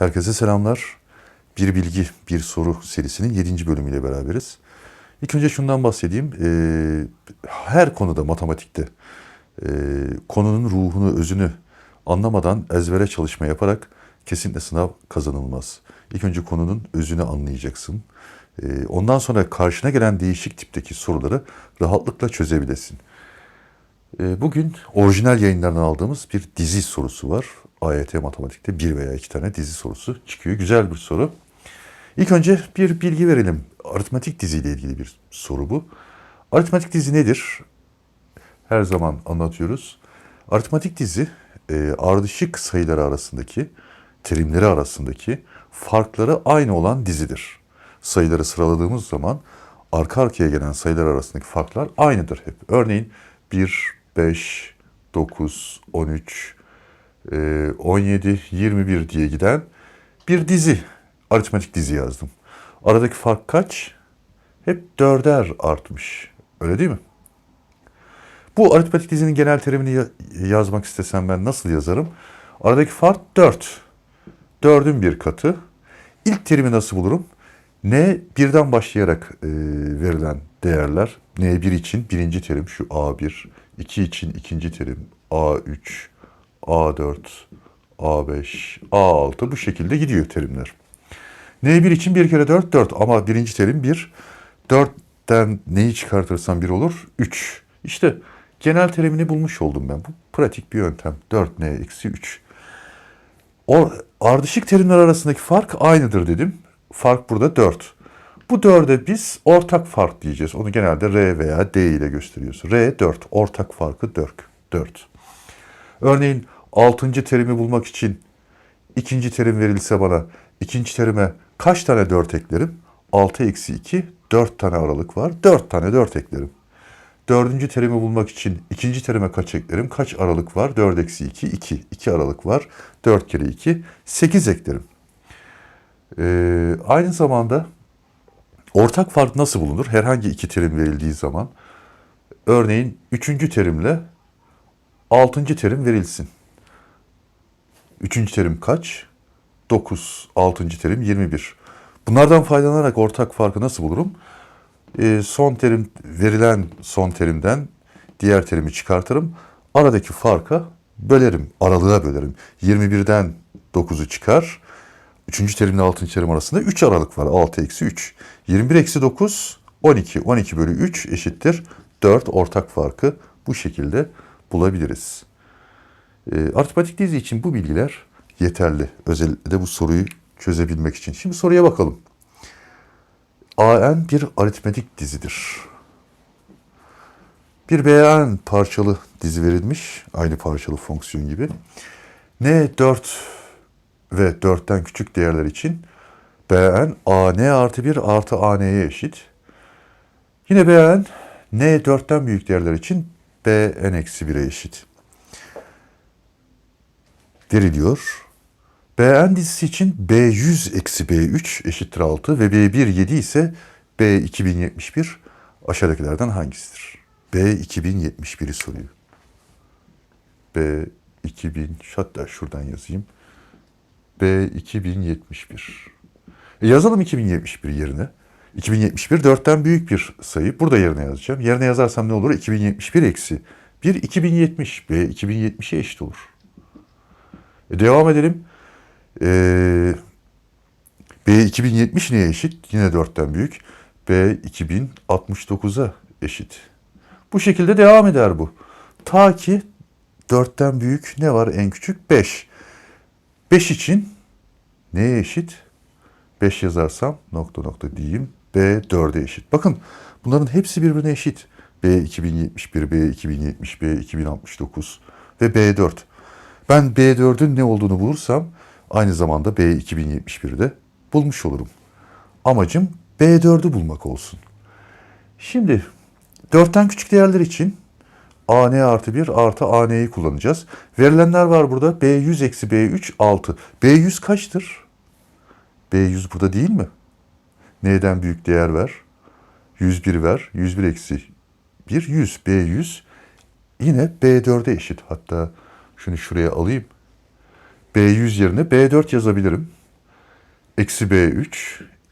Herkese selamlar. Bir bilgi, bir soru serisinin 7. bölümüyle beraberiz. İlk önce şundan bahsedeyim. Ee, her konuda matematikte e, konunun ruhunu, özünü anlamadan ezbere çalışma yaparak kesinlikle sınav kazanılmaz. İlk önce konunun özünü anlayacaksın. Ee, ondan sonra karşına gelen değişik tipteki soruları rahatlıkla çözebilesin. Ee, Bugün orijinal yayınlardan aldığımız bir dizi sorusu var. AYT matematikte bir veya iki tane dizi sorusu çıkıyor. Güzel bir soru. İlk önce bir bilgi verelim. Aritmetik diziyle ilgili bir soru bu. Aritmetik dizi nedir? Her zaman anlatıyoruz. Aritmetik dizi e, ardışık sayıları arasındaki, terimleri arasındaki farkları aynı olan dizidir. Sayıları sıraladığımız zaman arka arkaya gelen sayılar arasındaki farklar aynıdır hep. Örneğin 1, 5, 9, 13, e, 17, 21 diye giden bir dizi, aritmetik dizi yazdım. Aradaki fark kaç? Hep dörder artmış. Öyle değil mi? Bu aritmetik dizinin genel terimini ya- yazmak istesem ben nasıl yazarım? Aradaki fark 4. 4'ün bir katı. İlk terimi nasıl bulurum? N birden başlayarak e, verilen değerler. N1 için birinci terim şu A1, 2 için ikinci terim A3, A4, A5, A6 bu şekilde gidiyor terimler. N1 için 1 kere 4, 4 ama birinci terim 1. 4'ten neyi çıkartırsam 1 olur? 3. İşte genel terimini bulmuş oldum ben. Bu pratik bir yöntem. 4N eksi 3. O ardışık terimler arasındaki fark aynıdır dedim. Fark burada 4. Bu 4'e biz ortak fark diyeceğiz. Onu genelde R veya D ile gösteriyoruz. R 4. Ortak farkı 4. 4. Örneğin 6. terimi bulmak için ikinci terim verilse bana ikinci terime kaç tane 4 eklerim? 6 eksi 2 4 tane aralık var. 4 tane 4 eklerim. Dördüncü terimi bulmak için ikinci terime kaç eklerim? Kaç aralık var? 4 eksi 2, 2. 2 aralık var. 4 kere 2, 8 eklerim. Ee, aynı zamanda ortak fark nasıl bulunur? Herhangi iki terim verildiği zaman. Örneğin üçüncü terimle altıncı terim verilsin. Üçüncü terim kaç? 9. Altıncı terim 21. Bunlardan faydalanarak ortak farkı nasıl bulurum? Ee, son terim verilen son terimden diğer terimi çıkartırım. Aradaki farka bölerim. Aralığa bölerim. 21'den 9'u çıkar. Üçüncü terimle altıncı terim arasında 3 aralık var. 6 eksi 3. 21 eksi 9 12. 12 bölü 3 eşittir 4 ortak farkı bu şekilde bulabiliriz. E, aritmetik dizi için bu bilgiler yeterli. Özellikle bu soruyu çözebilmek için. Şimdi soruya bakalım. AN bir aritmetik dizidir. Bir BN parçalı dizi verilmiş. Aynı parçalı fonksiyon gibi. N 4 ve 4'ten küçük değerler için BN AN artı 1 artı AN'ye eşit. Yine BN N 4'ten büyük değerler için BN eksi 1'e eşit. Veriliyor. BN dizisi için B100 eksi B3 eşittir 6 ve B1 7 ise B2071 aşağıdakilerden hangisidir? B2071'i soruyor. B2000 hatta şuradan yazayım. B2071. E yazalım 2071 yerine. 2071 4'ten büyük bir sayı. Burada yerine yazacağım. Yerine yazarsam ne olur? 2071 eksi 1 2070. B 2070'e eşit olur. E devam edelim. Ee, B 2070 neye eşit? Yine 4'ten büyük. B 2069'a eşit. Bu şekilde devam eder bu. Ta ki 4'ten büyük ne var en küçük? 5. 5 için neye eşit? 5 yazarsam nokta nokta diyeyim. B 4'e eşit. Bakın bunların hepsi birbirine eşit. B 2071, B 2070, B 2069 ve B 4. Ben B4'ün ne olduğunu bulursam aynı zamanda B 2071'de bulmuş olurum. Amacım B4'ü bulmak olsun. Şimdi 4'ten küçük değerler için AN artı 1 artı AN'yi kullanacağız. Verilenler var burada. B100 eksi B3 6. B100 kaçtır? B100 burada değil mi? N'den büyük değer ver. 101 ver. 101 eksi 1 100. B100 yine B4'e eşit. Hatta şunu şuraya alayım. B100 yerine B4 yazabilirim. eksi B3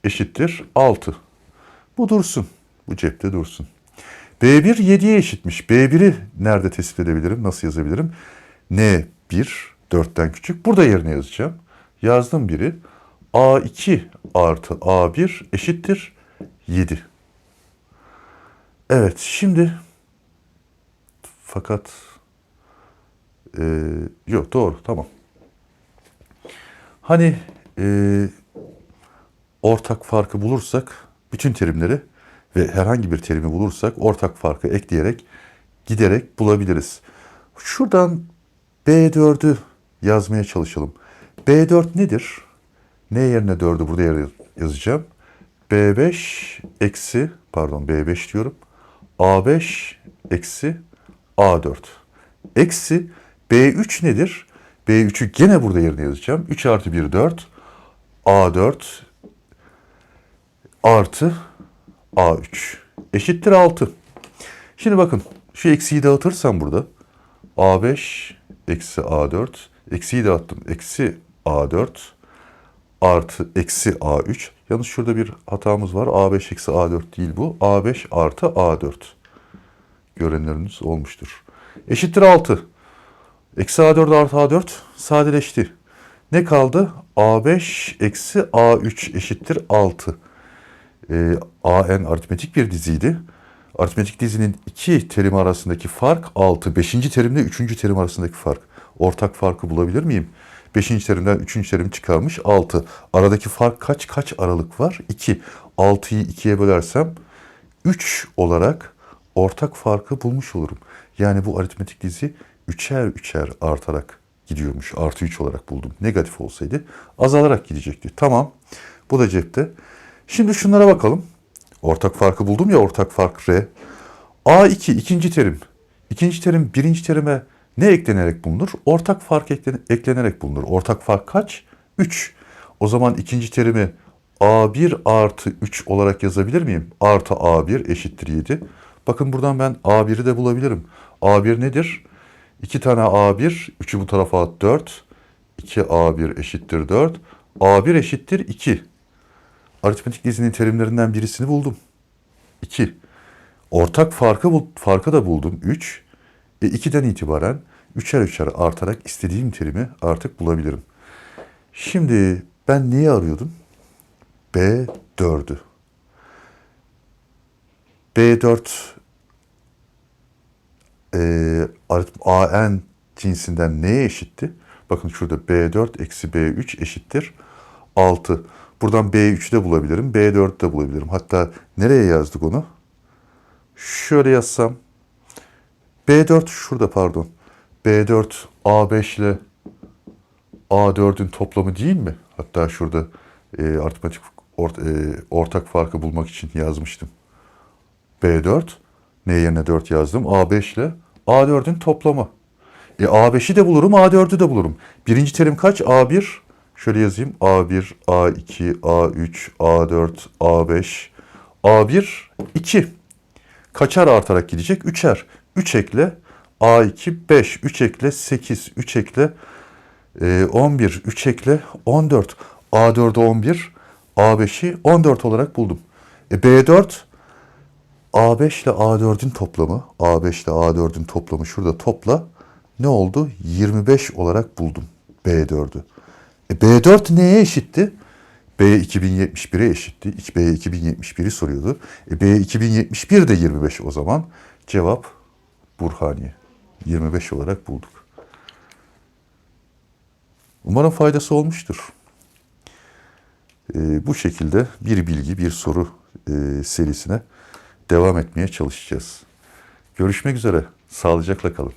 eşittir 6. Bu dursun. Bu cepte dursun. B1 7'ye eşitmiş. B1'i nerede tespit edebilirim? Nasıl yazabilirim? N1 4'ten küçük. Burada yerine yazacağım. Yazdım biri. A2 artı A1 eşittir 7. Evet şimdi fakat e, yok doğru tamam. Hani e, ortak farkı bulursak bütün terimleri ve herhangi bir terimi bulursak ortak farkı ekleyerek giderek bulabiliriz. Şuradan B4'ü yazmaya çalışalım. B4 nedir? Ne yerine 4'ü burada yere yazacağım. B5 eksi pardon B5 diyorum. A5 eksi A4. Eksi B3 nedir? B3'ü gene burada yerine yazacağım. 3 artı 1 4. A4 artı A3 eşittir 6. Şimdi bakın şu eksiyi dağıtırsam burada A5 eksi A4 eksiyi dağıttım. Eksi A4 artı eksi A3. Yalnız şurada bir hatamız var. A5 eksi A4 değil bu. A5 artı A4. Görenleriniz olmuştur. Eşittir 6. Eksi A4 artı A4 sadeleşti. Ne kaldı? A5 eksi A3 eşittir 6. Ee, AN aritmetik bir diziydi. Aritmetik dizinin iki terim arasındaki fark 6. Beşinci terimle üçüncü terim arasındaki fark. Ortak farkı bulabilir miyim? Beşinci terimden üçüncü terim çıkarmış 6. Aradaki fark kaç? Kaç aralık var? 2. 6'yı 2'ye bölersem 3 olarak ortak farkı bulmuş olurum. Yani bu aritmetik dizi üçer üçer artarak gidiyormuş. Artı 3 olarak buldum. Negatif olsaydı azalarak gidecekti. Tamam. Bu da cepte. Şimdi şunlara bakalım. Ortak farkı buldum ya ortak fark R. A2 ikinci terim. İkinci terim birinci terime ne eklenerek bulunur? Ortak fark eklen- eklenerek bulunur. Ortak fark kaç? 3. O zaman ikinci terimi A1 artı 3 olarak yazabilir miyim? Artı A1 eşittir 7. Bakın buradan ben A1'i de bulabilirim. A1 nedir? 2 tane A1, 3'ü bu tarafa at 4. 2A1 eşittir 4. A1 eşittir 2. Aritmetik dizinin terimlerinden birisini buldum. 2. Ortak farkı farkı da buldum 3. E 2'den itibaren üçer üçer artarak istediğim terimi artık bulabilirim. Şimdi ben neyi arıyordum? B4'ü. B4 e, AN cinsinden neye eşitti? Bakın şurada B4 eksi B3 eşittir 6. Buradan B3'ü de bulabilirim. B4'ü de bulabilirim. Hatta nereye yazdık onu? Şöyle yazsam. B4 şurada pardon. B4 A5 ile A4'ün toplamı değil mi? Hatta şurada e, aritmetik ort, e, ortak farkı bulmak için yazmıştım. B4 ne yerine 4 yazdım. A5 ile A4'ün toplamı. E A5'i de bulurum, A4'ü de bulurum. Birinci terim kaç? A1. Şöyle yazayım. A1, A2, A3, A4, A5. A1, 2. Kaçar artarak gidecek? Üçer. 3 ekle A2, 5. 3 ekle 8. 3 ekle e, 11. 3 ekle 14. A4'ü 11. A5'i 14 olarak buldum. E, B4 A5 ile A4'ün toplamı, A5 ile A4'ün toplamı şurada topla. Ne oldu? 25 olarak buldum B4'ü. E B4 neye eşitti? B 2071'e eşitti. B 2071'i soruyordu. E B 2071 de 25 o zaman. Cevap Burhaniye. 25 olarak bulduk. Umarım faydası olmuştur. E, bu şekilde bir bilgi, bir soru e, serisine devam etmeye çalışacağız. Görüşmek üzere. Sağlıcakla kalın.